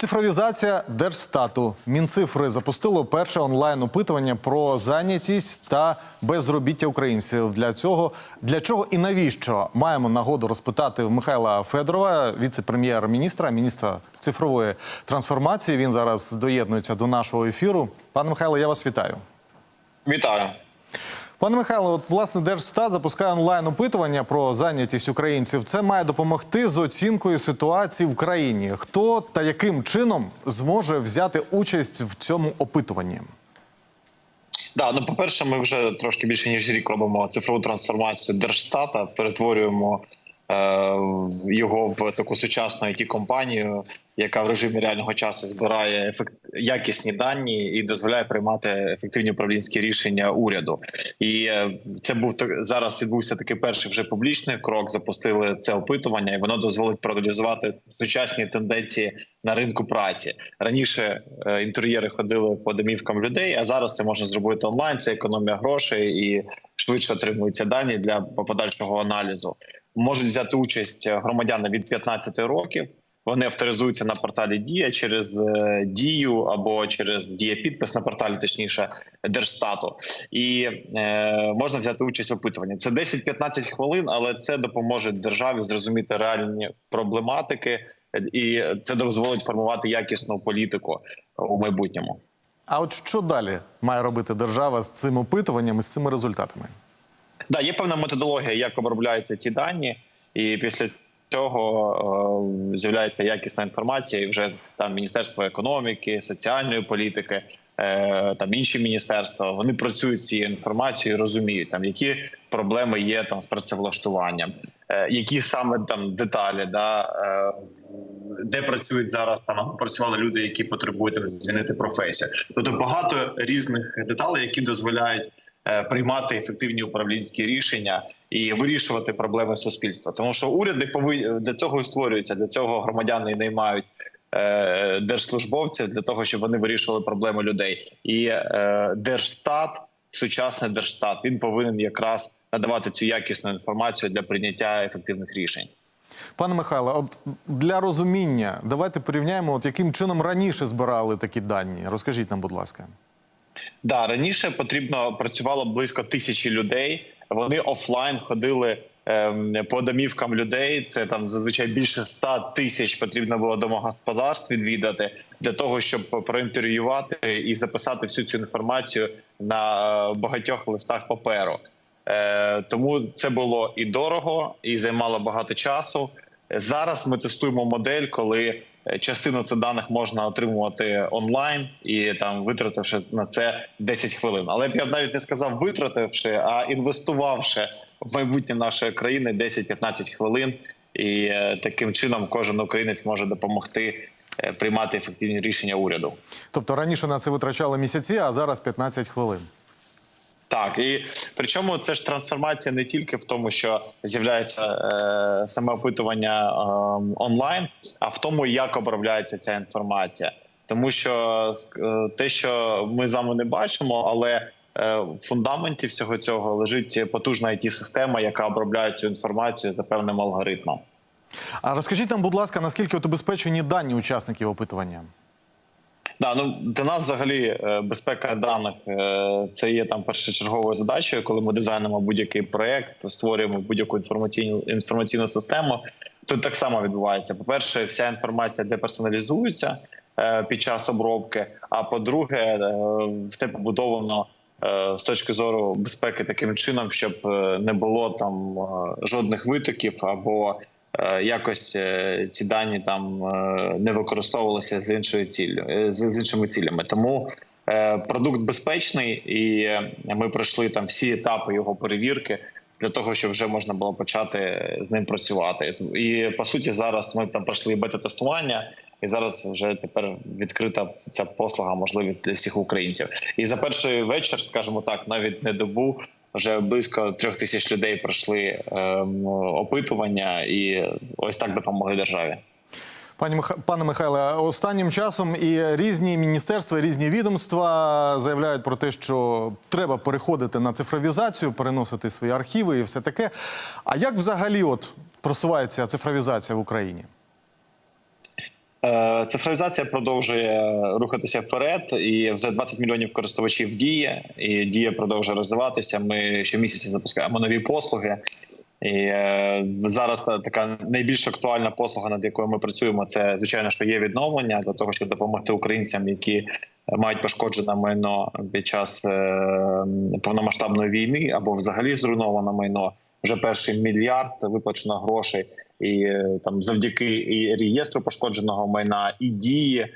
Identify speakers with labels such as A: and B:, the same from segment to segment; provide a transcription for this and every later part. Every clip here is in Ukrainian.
A: Цифровізація держстату. Мінцифри запустило перше онлайн опитування про зайнятість та безробіття українців. Для цього для чого і навіщо маємо нагоду розпитати Михайла Федорова, віце-прем'єр-міністра, міністра цифрової трансформації. Він зараз доєднується до нашого ефіру. Пане Михайло, я вас вітаю.
B: Вітаю.
A: Пане Михайло, от власне Держстат запускає онлайн опитування про зайнятість українців. Це має допомогти з оцінкою ситуації в країні. Хто та яким чином зможе взяти участь в цьому опитуванні?
B: Да, ну по-перше, ми вже трошки більше ніж рік робимо цифрову трансформацію Держстата, перетворюємо його в таку сучасну it компанію яка в режимі реального часу збирає ефект якісні дані і дозволяє приймати ефективні управлінські рішення уряду. І е, це був зараз. Відбувся такий перший вже публічний крок. Запустили це опитування, і воно дозволить проаналізувати сучасні тенденції на ринку праці. Раніше е, інтер'єри ходили по домівкам людей, а зараз це можна зробити онлайн. Це економія грошей і швидше отримуються дані для подальшого аналізу. Можуть взяти участь громадяни від 15 років. Вони авторизуються на порталі Дія через е, дію або через дія підпис на порталі, точніше держстату, і е, можна взяти участь в опитуванні. Це 10-15 хвилин, але це допоможе державі зрозуміти реальні проблематики, і це дозволить формувати якісну політику у майбутньому.
A: А от що далі має робити держава з цим опитуванням і з цими результатами?
B: Да, є певна методологія, як обробляються ці дані, і після цього е, з'являється якісна інформація, і вже там міністерство економіки, соціальної політики, е, там інші міністерства. Вони працюють з цією інформацією, розуміють там, які проблеми є там з працевлаштуванням, е, які саме там деталі, да де працюють зараз там працювали люди, які потребують там, змінити професію. Тобто багато різних деталей, які дозволяють. Е, приймати ефективні управлінські рішення і вирішувати проблеми суспільства, тому що уряди повинні для цього і створюються. Для цього громадяни наймають е, держслужбовців для того, щоб вони вирішували проблеми людей. І е, держстат, сучасний держстат, він повинен якраз надавати цю якісну інформацію для прийняття ефективних рішень.
A: Пане Михайло, от для розуміння, давайте порівняємо, от яким чином раніше збирали такі дані. Розкажіть нам, будь ласка.
B: Да, раніше потрібно працювало близько тисячі людей. Вони офлайн ходили ем, по домівкам людей. Це там зазвичай більше 100 тисяч потрібно було домогосподарств відвідати для того, щоб проінтерв'ювати і записати всю цю інформацію на багатьох листах паперу. Е, Тому це було і дорого, і займало багато часу. Зараз ми тестуємо модель, коли Е, частину цих даних можна отримувати онлайн і там витративши на це 10 хвилин. Але б я навіть не сказав витративши, а інвестувавши в майбутнє нашої країни 10-15 хвилин, і е, таким чином кожен українець може допомогти. Е, приймати ефективні рішення уряду,
A: тобто раніше на це витрачали місяці, а зараз 15 хвилин.
B: Так і причому це ж трансформація не тільки в тому, що з'являється е, саме опитування е, онлайн, а в тому, як обробляється ця інформація, тому що е, те, що ми з вами не бачимо, але е, в фундаменті всього цього лежить потужна it система яка обробляє цю інформацію за певним алгоритмом.
A: А розкажіть нам, будь ласка, наскільки от убезпечені дані учасників опитування?
B: Да, ну для нас взагалі е, безпека даних е, це є там першочерговою задачею, коли ми дизайнимо будь-який проект, створюємо будь-яку інформаційну інформаційну систему. Тут так само відбувається. По перше, вся інформація деперсоналізується е, під час обробки. А по-друге, все побудовано з точки зору безпеки таким чином, щоб не було там жодних витоків або якось е, ці дані там е, не використовувалися з іншою ціллю з іншими цілями. Тому продукт безпечний, і ми пройшли там всі етапи його перевірки. Для того щоб вже можна було почати з ним працювати, і по суті, зараз ми там пройшли бета-тестування, і зараз вже тепер відкрита ця послуга, можливість для всіх українців. І за перший вечір, скажімо так, навіть не добу вже близько трьох тисяч людей пройшли ем, опитування, і ось так допомогли державі.
A: Пані пане Михайле, останнім часом і різні міністерства, і різні відомства заявляють про те, що треба переходити на цифровізацію, переносити свої архіви і все таке. А як взагалі от просувається цифровізація в Україні?
B: Е, Цифровізація продовжує рухатися вперед, і вже 20 мільйонів користувачів діє, і дія продовжує розвиватися. Ми щомісяця запускаємо нові послуги. І е, зараз така найбільш актуальна послуга, над якою ми працюємо, це звичайно, що є відновлення для того, щоб допомогти українцям, які мають пошкоджене майно під час е, повномасштабної війни або взагалі зруйноване майно. Вже перший мільярд виплачено грошей, і е, там завдяки і реєстру пошкодженого майна, і дії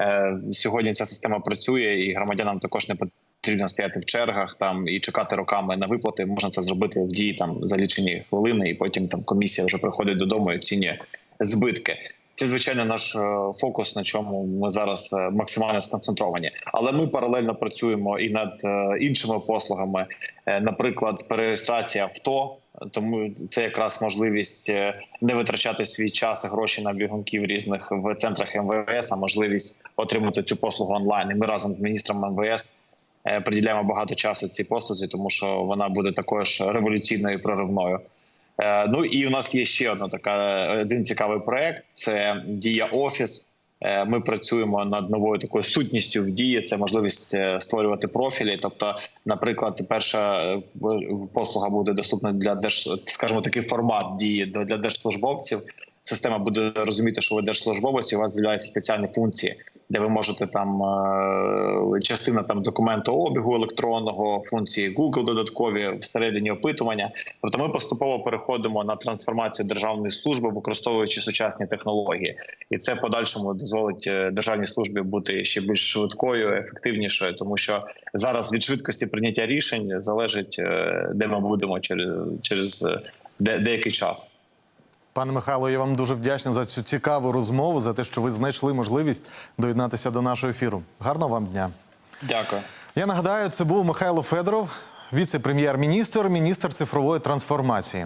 B: е, сьогодні ця система працює, і громадянам також не потрібно стояти в чергах там і чекати роками на виплати. Можна це зробити в дії там за лічені хвилини, і потім там комісія вже приходить додому і оцінює збитки. Це звичайно наш е, фокус, на чому ми зараз е, максимально сконцентровані. Але ми паралельно працюємо і над е, іншими послугами, наприклад, перереєстрація авто. Тому це якраз можливість не витрачати свій час і гроші на бігунків різних в центрах МВС, а можливість отримати цю послугу онлайн. І ми разом з міністром МВС приділяємо багато часу цій послузі, тому що вона буде також революційною і проривною. Е, Ну і у нас є ще одна така один цікавий проект: це дія офіс. Е, Ми працюємо над новою такою сутністю в дії. Це можливість е, створювати профілі. Тобто, наприклад, перша послуга буде доступна для держ, скажімо, такий формат дії для держслужбовців. Система буде розуміти, що ви держслужбовець, у вас з'являються спеціальні функції, де ви можете там е, частина там документообігу електронного, функції Google додаткові всередині опитування. Тобто, ми поступово переходимо на трансформацію державної служби, використовуючи сучасні технології, і це подальшому дозволить е, державній службі бути ще більш швидкою, ефективнішою, тому що зараз від швидкості прийняття рішень залежить, е, де ми будемо через через деякий час.
A: Пане Михайло, я вам дуже вдячний за цю цікаву розмову, за те, що ви знайшли можливість доєднатися до нашого ефіру. Гарного вам дня.
B: Дякую.
A: Я нагадаю, це був Михайло Федоров, віце-прем'єр-міністр, міністр цифрової трансформації.